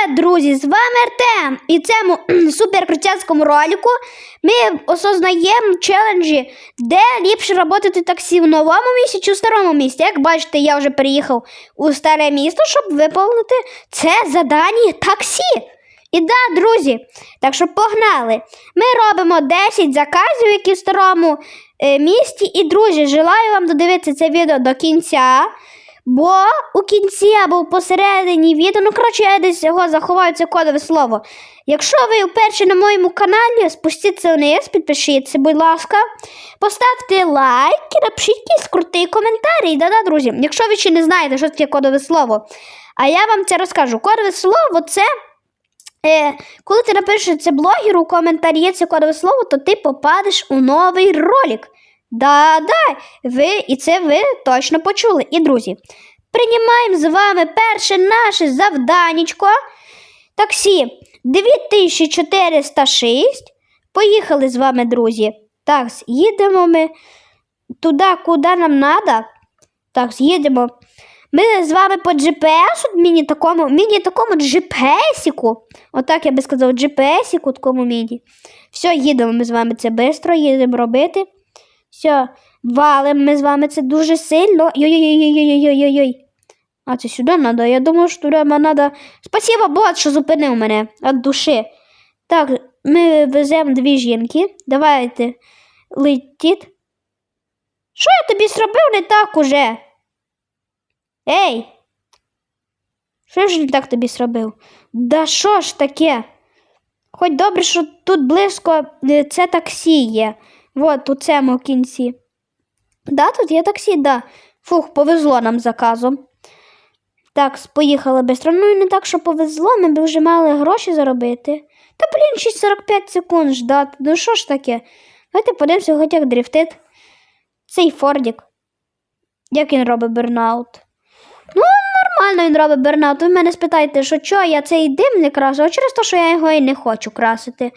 Привіт, друзі! З вами Артем. І в цьому суперкрутяцькому ролику ми осознаємо челенджі, де ліпше працювати таксі в новому місті чи в старому місті. Як бачите, я вже переїхав у старе місто, щоб виповнити це задання таксі. І да, друзі, так що погнали. Ми робимо 10 заказів, які в старому е, місті. І, друзі, желаю вам додивитися це відео до кінця. Бо у кінці або посередині відео, ну коротше, я десь його заховаю це кодове слово. Якщо ви вперше на моєму каналі, спустіться вниз, підпишіться, будь ласка, поставте лайк і напишіть якийсь крутий коментарій. Да-да, друзі. Якщо ви ще не знаєте, що таке кодове слово, а я вам це розкажу. Кодове слово це. Е, коли ти напишеш це блогеру у коментарі це кодове слово, то ти попадеш у новий ролик. Да-да, ви і це ви точно почули. І, друзі, приймаємо з вами перше наше завданечко. Таксі 2406. Поїхали з вами, друзі. Так, їдемо ми туди, куди нам треба. Так, їдемо. Ми з вами по GPS, міні такому, міні такому GPS-іку. Отак я би сказав, GPS-іку такому міні. Все, їдемо ми з вами це швидко, їдемо робити. Все, валим ми з вами це дуже сильно. Йой-йой-йой-йой-йой-йой. А це сюди треба. Я думав, що туди треба. Спасибо, бот, що зупинив мене від душі. Так, ми веземо дві жінки. Давайте летіть. Що я тобі зробив не так уже? Ей! Що ж не так тобі зробив? Да що ж таке? Хоч добре, що тут близько е, це таксі є. Вот у цьому кінці. Да, тут є таксі, да. Фух, повезло нам заказом. Так, поїхали швидко. Ну і не так, що повезло, ми б вже мали гроші заробити. Та, блін, ще 45 секунд ждати. Ну що ж таке? Давайте подивимося, хоч як дрифтить. Цей Фордік. Як він робить бернаут? Ну, нормально він робить бернаут. Ви мене спитаєте, що чого я цей дим не крашу, а через те, що я його і не хочу красити.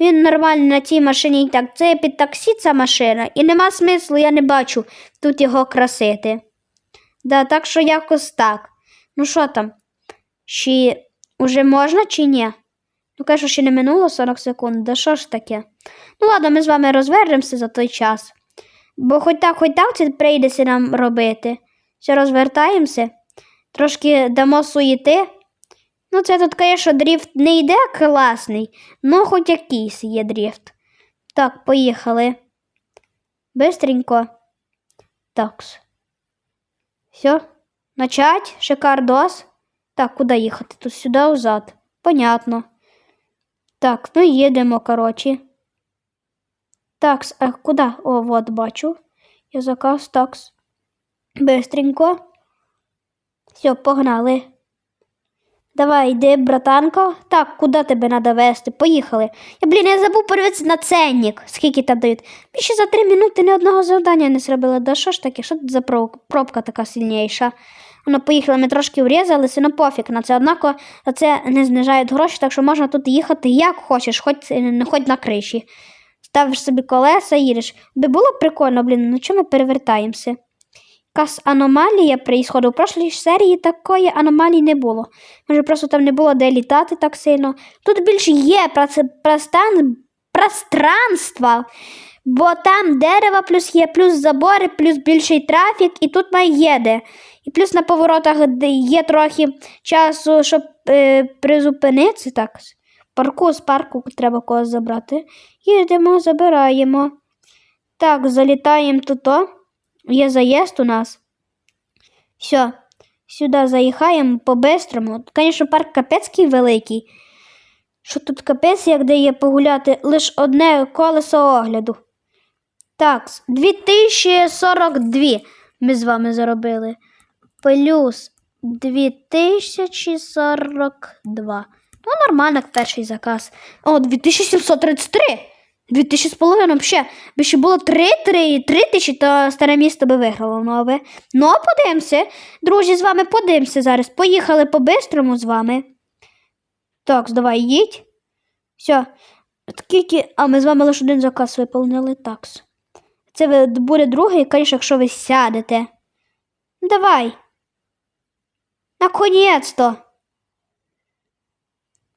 Він нормально на цій машині і так. Це під таксі ця машина, і нема смислу, я не бачу тут його красити. Да, Так що якось так. Ну що там? Чи уже можна, чи ні? Ну, кажу, ще не минуло 40 секунд, да що ж таке? Ну, ладно, ми з вами розвернемося за той час. Бо хоч так, хоч так це прийдеться нам робити. Все розвертаємося, трошки дамо суєти. Ну, це тут, звісно, дріфт не йде класний, ну хоч якийсь є дріфт. Так, поїхали. Бистренько. Такс. Все. Начать. Шикардос. Так, куди їхати? Тут сюди взад. Понятно. Так, ну їдемо, коротше. Такс, а куди? О, вот бачу. Я заказ такс. Бистренько. Все, погнали. Давай, йди, братанко. Так, куди тебе треба вести? Поїхали. Я, блін, я забув подивитися на ценник, скільки там дають. Ми ще за три минути ні одного завдання не зробили. Да що ж таке? Що тут за пробка така сильніша? Воно поїхали, ми трошки врізалися, ну пофіг на це. Однако за це не знижають гроші, так що можна тут їхати як хочеш, хоч, е, хоч на криші. Ставиш собі колеса, їдеш. Би було прикольно, блін, ну чому ми перевертаємося? Якась аномалія происходила. У прошлій серії такої аномалії не було. Може, просто там не було де літати так сильно. Тут більше є пространства, бо там дерева плюс є, плюс забори, плюс більший трафік, і тут має їде. І плюс на поворотах є трохи часу, щоб е, призупинитися. Так, парку з парку треба когось забрати. Їдемо, забираємо. Так, залітаємо тут. Є заїзд у нас. Все, сюди заїхаємо по-бистрому. Звісно, парк капецький великий. Що тут капець, як де є погуляти лише одне колесо огляду. Так, 2042 ми з вами заробили. Плюс 2042. Ну, нормально, перший заказ. О, 2733. 2000 з половиною ще. Би ще було 3, 3, 3 тисячі, то старе місто би виграло нове. Ну, а подивимося. Друзі, з вами подивимося зараз. Поїхали по-бистрому з вами. Так, давай, їдь. Все. Скільки. А ми з вами лише один заказ виповнили. Такс. Це буде другий, звісно, якщо ви сядете. Давай. Наконець-то.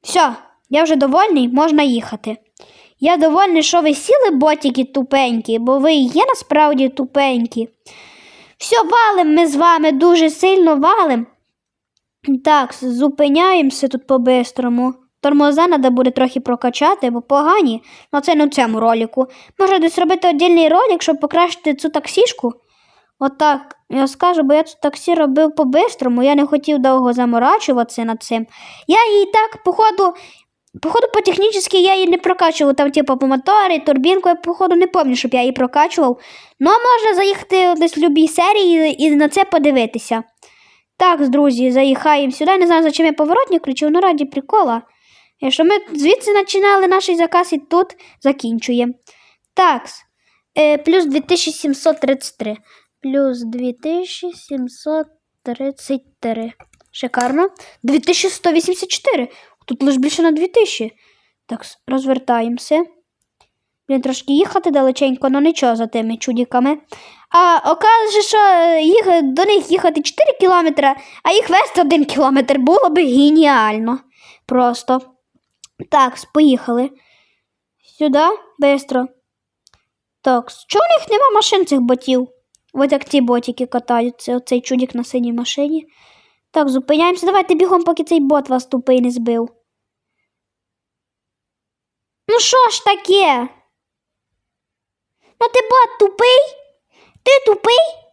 Все, я вже довольний, можна їхати. Я довольний, що ви сіли ботики тупенькі, бо ви є насправді тупенькі. Все, валим ми з вами дуже сильно валим. Так, зупиняємося тут по-бистрому. Тормоза треба буде трохи прокачати, бо погані. Ну це не в цьому ролику. Може десь робити віддільний ролик, щоб покращити цю таксішку. Отак, я скажу, бо я цю таксі робив по-бистрому, я не хотів довго заморачуватися над цим. Я її так, походу, походу, по технічно я її не прокачував. Там, типу, по моторі, турбінку, я, походу, не пам'ятаю, щоб я її прокачував. Ну, а можна заїхати десь в любій серії і на це подивитися. Так, друзі, заїхаємо сюди. Не знаю, за чим я поворотник включив, ну раді прикола. Якщо ми звідси починали наш заказ і тут закінчуємо. Так, е, плюс 2733. Плюс 2733. Шикарно. 2184. Тут лише більше на 2000. Так, розвертаємося. Блін, трошки їхати далеченько, але нічого за тими чудіками. А окаже, що е, їх, до них їхати 4 кілометри, а їх вести 1 кілометр було б геніально. Просто. Так, поїхали. Сюди, бистро. Так, чого в них нема машин цих ботів? Ось як ці ботики катаються, оцей чудік на синій машині. Так, зупиняємося. Давайте бігом, поки цей бот вас тупий не збив. Ну що ж таке? Ну ти бот тупий? Ти тупий?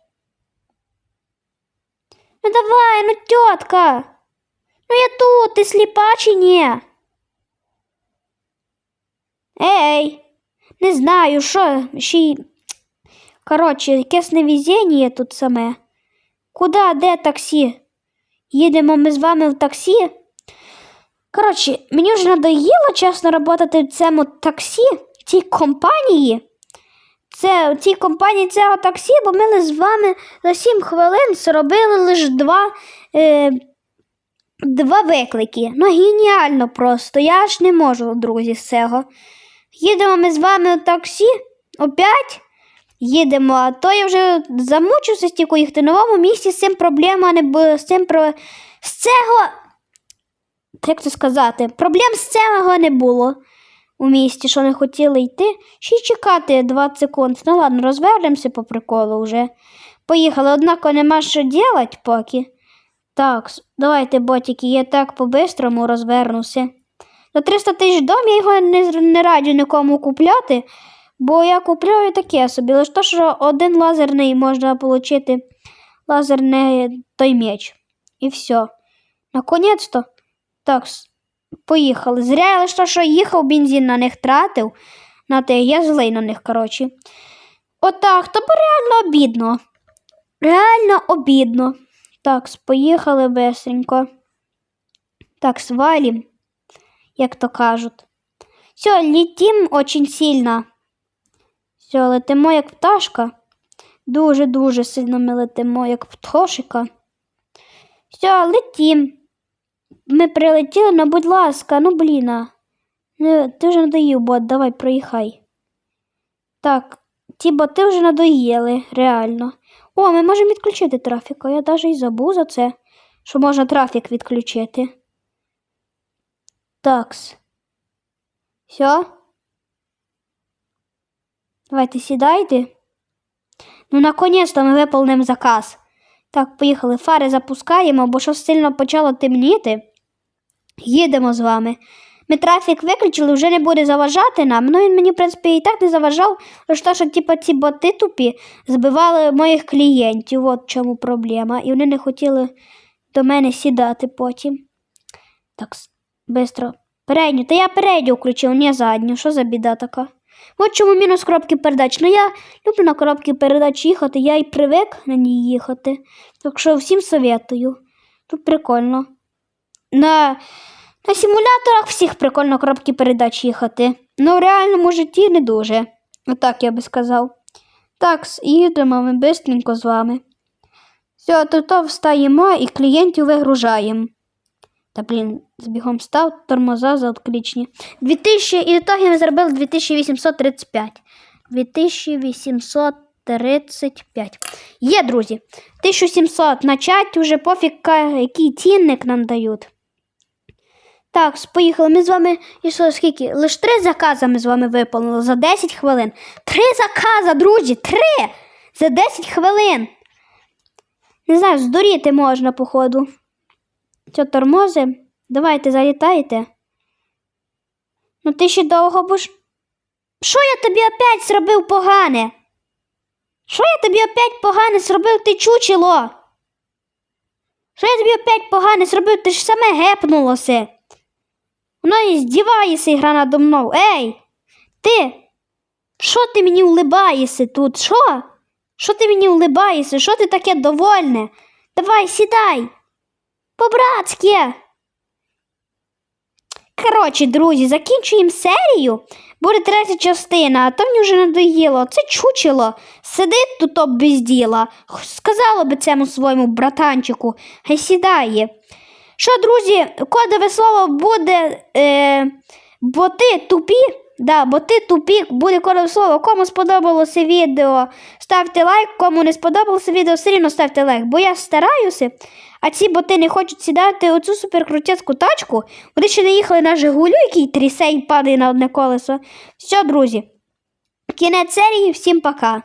Ну давай, ну тітка. Ну я тут, ти сліпа чи ні? Ей, не знаю, що ще й. Коротше, якесь невезіння тут саме. Куда, де таксі? Їдемо ми з вами в таксі. Коротше, мені вже надоїло чесно працювати в цьому таксі, в цій компанії. Це в цій компанії цього таксі, бо ми з вами за 7 хвилин зробили лише два, е, два виклики. Ну, геніально просто. Я ж не можу, друзі, з цього. Їдемо ми з вами в таксі опять. Їдемо, а то я вже замучився стільки їхати в новому місці, з цим проблема не було. З цим про... З цього. Як це сказати? Проблем з цього не було у місті, що не хотіли йти. Ще й чекати 20 секунд. Ну ладно, розвернемося по приколу вже. Поїхали, однако нема що робити поки. Так, давайте, ботики, я так по-бистрому розвернуся. За 300 тисяч дом я його не, не раджу нікому купляти, бо я купляю таке собі. Лише то, що один лазерний можна отримати лазерний той меч. І все. Наконець-то. Так, поїхали. Зря я лише що їхав, бензин на них тратив. На те, я злий на них, коротше. Отак, то реально обідно. Реально обідно. Так, поїхали быстренько. Так, свалим як то кажуть. Все, летим очень сильно. Все, летимо, як пташка. Дуже-дуже сильно ми летимо, як пташика. Все, летім. Ми прилетіли, ну, будь ласка, ну бліна. Не, ти вже надоїв, бот, давай проїхай. Так, ті боти вже надоїли, реально. О, ми можемо відключити трафік, а я навіть і забув за це, що можна трафік відключити. Такс. Все? Давайте сідайте. Ну, наконець-то ми виповнимо заказ. Так, поїхали. Фари запускаємо, бо щось сильно почало темніти. Їдемо з вами. Ми трафік виключили, вже не буде заважати нам. Ну він мені, в принципі, і так не заважав, лише то, що типу, ці боти тупі збивали моїх клієнтів. От в чому проблема. І вони не хотіли до мене сідати потім. Так, бистро. Передню. Та я передню включив, не задню. Що за біда така? От чому мінус коробки передач. Ну я люблю на коробки передач їхати, я й привик на ній їхати. Так що всім советую. Тут прикольно. На на симуляторах всіх прикольно коробки передач їхати. Ну в реальному житті не дуже. Отак я би сказав. Так, їдемо ми бистренько з вами. Все, тут встаємо і клієнтів вигружаємо. Та, блін, збігом став тормоза за отключення. 2000, і ітоги ми зробили 2835. 2835. Є, друзі. 1700 начать уже пофіг, який цінник нам дають. Так, поїхали. Ми з вами що, скільки? Лише три закази ми з вами виповнили за 10 хвилин. Три закази, друзі! Три! За 10 хвилин. Не знаю, здуріти можна, походу. Що, тормози? Давайте залітайте. Ну ти ще довго будеш. Що я тобі опять зробив погане? Що я тобі опять погане зробив, ти чучело? Що я тобі опять погане зробив, ти ж саме гепнулося. Воно і здівається гра надо мною. Ей! Ти! Що ти мені улибаєшся тут? Що? Що ти мені улибаєшся? Що ти таке довольне? Давай, сідай. По-братськи. Коротше, друзі, закінчуємо серію. Буде третя частина, а то мені вже надоїло. Це чучело. Сидить тут без діла. Сказала би цьому своєму братанчику, хай сідає. Що, друзі, кодове слово буде е, боти тупі. Да, боти тупі буде кодове слово. Кому сподобалося відео, ставте лайк. Кому не сподобалося відео, все рівно ставте лайк. Бо я стараюся, а ці боти не хочуть сідати у цю суперкрутецьку тачку. Вони ще не їхали на Жигулю, який трясе і падає на одне колесо. Все, друзі. Кінець серії, всім пока.